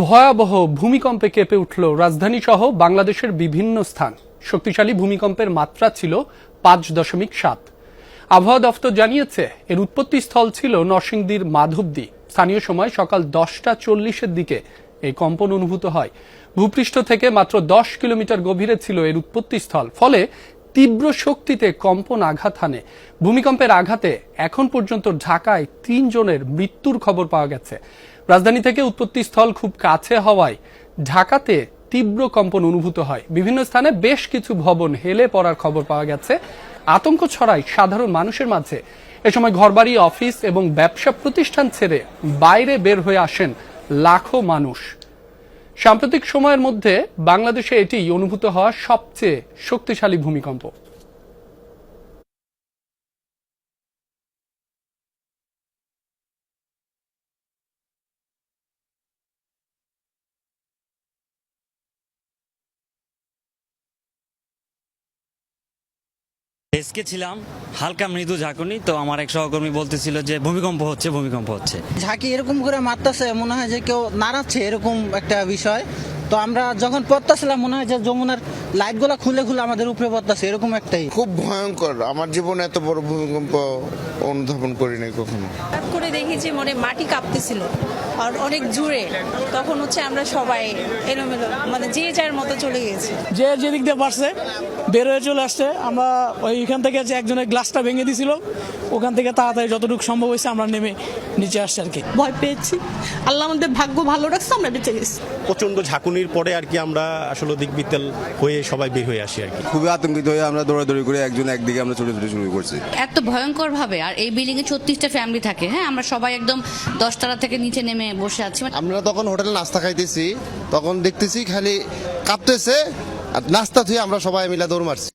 ভয়াবহ ভূমিকম্পে কেঁপে উঠল রাজধানী সহ বাংলাদেশের বিভিন্ন স্থান। শক্তিশালী ভূমিকম্পের মাত্রা ছিল পাঁচ দশমিক সাত। আবহাওয়া দফতর জানিয়েছে, এর উৎপত্তি স্থল ছিল নরসিংদীর মাধবদী। স্থানীয় সময় সকাল দশটা চল্লিশের দিকে এই কম্পন অনুভূত হয়। ভূপৃষ্ঠ থেকে মাত্র দশ কিলোমিটার গভীরে ছিল এর উৎপত্তি স্থল। ফলে তীব্র শক্তিতে কম্পন আঘাত হানে। ভূমিকম্পের আঘাতে এখন পর্যন্ত ঢাকায় তিনজনের মৃত্যুর খবর পাওয়া গেছে। রাজধানী থেকে উৎপত্তি স্থল খুব কাছে হওয়ায় ঢাকাতে তীব্র কম্পন অনুভূত হয়। বিভিন্ন স্থানে বেশ কিছু ভবন হেলে পড়ার খবর পাওয়া গেছে। আতঙ্ক ছড়ায় সাধারণ মানুষের মাঝে। এ সময় ঘরবাড়ি, অফিস এবং ব্যবসা প্রতিষ্ঠান ছেড়ে বাইরে বের হয়ে আসেন লাখো মানুষ। সাম্প্রতিক সময়ের মধ্যে বাংলাদেশে এটি অনুভূত হওয়া সবচেয়ে শক্তিশালী ভূমিকম্প। ডেস্কে ছিলাম, হালকা মৃদু ঝাঁকুনি, তো আমার এক সহকর্মী বলতেছিল যে ভূমিকম্প হচ্ছে ভূমিকম্প হচ্ছে। ঝাঁকি এরকম করে মারতেছে, মনে হয় যে কেউ নাড়াচ্ছে এরকম একটা বিষয়। তো আমরা যখন পড়তেছিলাম, মনে হয় যে যমুনার লাইটগুলো খুলে খুলে আমাদের উপরে পড়তেছে এরকম একটাই। খুব ভয়ঙ্কর। আমার জীবনে এত বড় ভূমিকম্প অনুধাবন করিনি কখনো। হঠাৎ করে দেখি যে মনে মাটি কাঁপতেছিল আর অনেক জোরে তখন হচ্ছে আমরা সবাই এলোমেলো মানে যে যার মতো চলে গেছি যে যেদিক দিয়ে পারছে বের হয়ে চলে আসছে। আমরা ওইখান থেকে যে একজনের গ্লাসটা ভেঙে দিছিল ওখান থেকে তাড়াতাড়ি যতটুকু সম্ভব হয়েছে আমরা নেমে নিচে আসছি আর কি। ভয় পেয়েছি। আল্লাহ আমাদের ভাগ্য ভালো রাখছে আমরা বেঁচে গেছি। প্রচণ্ড ঝাঁকুনির পরে আর কি আমরা আসলে দিকবিত্তাল হয়ে সবাই বের হয়ে আসি আর কি। খুবই আতঙ্কিত হয়ে আমরা দৌড়াদৌড়ি করে একজন একদিকে আমরা ছোটো ছোটো শুরু করছি। এত ভয়ঙ্কর ভাবে আর এই বিল্ডিং এ ছত্রিশটা ফ্যামিলি থাকে হ্যাঁ? আমরা সবাই একদম দশতলা থেকে নিচে নেমে বসে আছি। মানে আমরা তখন হোটেলে নাস্তা খাইতেছি তখন দেখতেছি খালি কাঁপতেছে আর নাস্তা থুয়ে আমরা সবাই মিলে দৌড় মারছি।